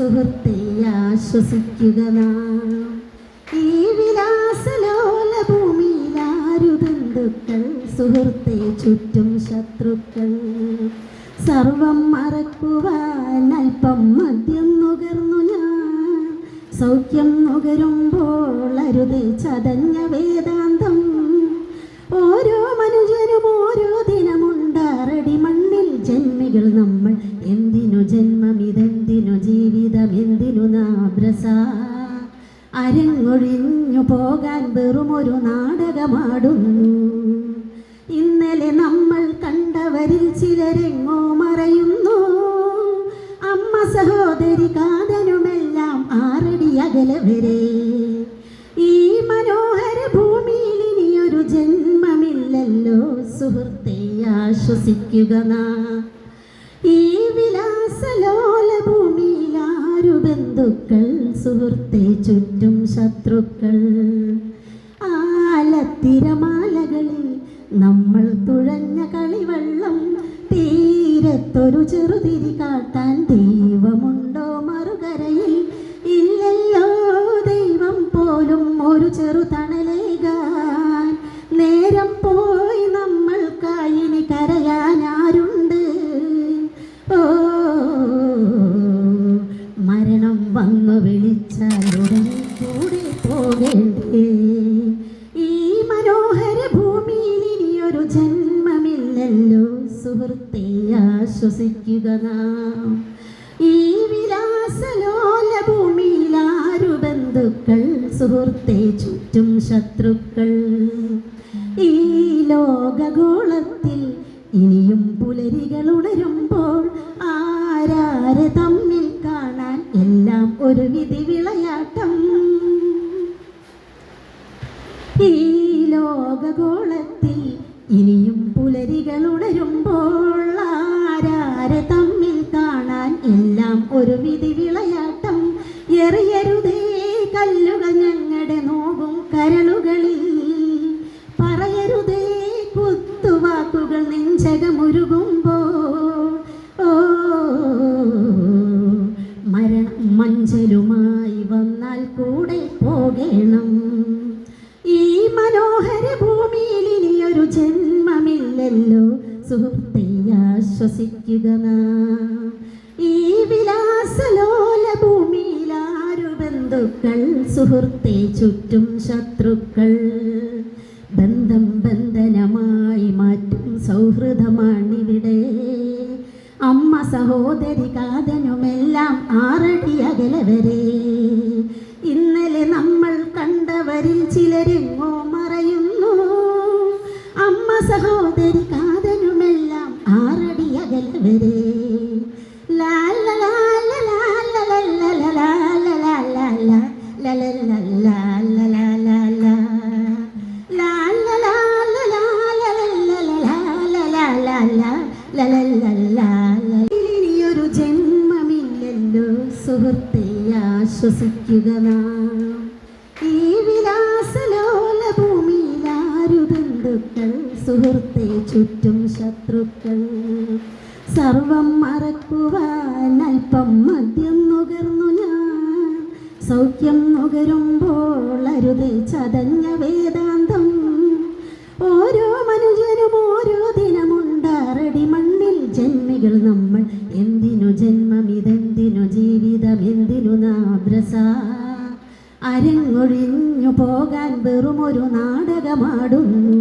സുഹൃത്തെ ആശ്വസിക്കുക ഈ വിലാസലോല ഭൂമിയിലാരു സുഹൃത്തെ ചുറ്റും ശത്രുക്കൾ. സർവം മറക്കുവാൻ അല്പം മദ്യം നുകർന്നു ഞാൻ. സൗഖ്യം നുകരുമ്പോൾ അരുതേ ചതഞ്ഞ വേദാന്തം. ഓരോ മനുഷ്യനും ഓരോ ദിനമുണ്ടാറടി മണ്ണിൽ ജന്മികൾ നമ്മൾ എന്തിനു അരങ്ങൊഴിഞ്ഞു പോകാൻ വെറുമൊരു നാടകമാടുന്നു. ഇന്നലെ നമ്മൾ കണ്ടവരിൽ ചിലരെങ്ങോ മറയുന്നു. അമ്മ സഹോദരി കാതനുമെല്ലാം ആറടി അകലവരെ ഈ മനോഹര ഭൂമിയിൽ ഒരു ജന്മമില്ലല്ലോ. സുഹൃത്തെ ആശ്വസിക്കുക ഈ ബന്ധുക്കൾ സുഹൃത്തെ ചുറ്റും ശത്രുക്കൾ. ആലത്തിരമാലകളിൽ നമ്മൾ തുഴഞ്ഞ കളിവെള്ളം തീരത്തൊരു ചെറുതിരി കാട്ടാൻ ദൈവമുണ്ടോ മറുകരയിൽ? ഇല്ലല്ലോ ദൈവം പോലും ഒരു ചെറു വന്നു വിളിച്ചാലുടൻ കൂടി പോകേണ്ടേ. ഈ മനോഹര ഭൂമിയിൽ ഇനിയൊരു ജന്മമില്ലല്ലോ. സുഹൃത്തെ ആശ്വസിക്കുക നാം. ഈ വിലാസലോല ഭൂമിയിൽ ആരു ബന്ധുക്കൾ? സുഹൃത്തെ ചുറ്റും ശത്രുക്കൾ. ഈ ലോകഗോളത്തിൽ ഇനിയും പുലരികൾ ലോകഗോളത്തിൽ ഇനിയും പുലരികൾ ഉണരുമ്പോൾ ആരാര തമ്മിൽ കാണാൻ എല്ലാം ഒരു വിധി വിളയാട്ടം. എറിയരുതേ കല്ലുകൾ ഞങ്ങളുടെ നോവും കരളുകളിൽ. പറയരുതേ കുത്തുവാക്കുകൾ നെഞ്ചകമുരുകുമ്പോൾ. ഓ മരണം മഞ്ചലുമായി വന്നാൽ കൂടെ പോകണം. ജന്മമില്ലല്ലോ. സുഹൃത്തെ ആശ്വസിക്കുക നാം. ഈ വിലാസലോല ഭൂമിയിലാരു ബന്ധുക്കൾ സുഹൃത്തെ ചുറ്റും ശത്രുക്കൾ. ബന്ധം ബന്ധനമായി മാറ്റും സൗഹൃദമാണിവിടെ. അമ്മ സഹോദരി കാതനുമെല്ലാം ആറടി അകലവരെ ഇന്നലെ നമ്മൾ കണ്ടവരിൽ ചിലരെങ്ങോ സുഹൃത്തെ ആശ്വസിക്കുക ഈ വിലാസലോല ബന്ധുക്കൾ സുഹൃത്തെ ചുറ്റും ശത്രുക്കൾ. സർവം മറക്കുവാൻ അല്പം മദ്യം നുകർന്നു ഞാൻ. സൗഖ്യം നുകരുമ്പോൾ അരുത് ചതഞ്ഞ വേദാന്തം. ഓരോ മനുഷ്യനും ഓരോ ദിനമുണ്ടാറടി മണ്ണിൽ ജന്മികൾ നമ്മൾ എന്തിനു നാദ്രസ അരങ്ങൊഴിഞ്ഞു പോകാൻ വെറുമൊരു നാടകമാടുന്നു.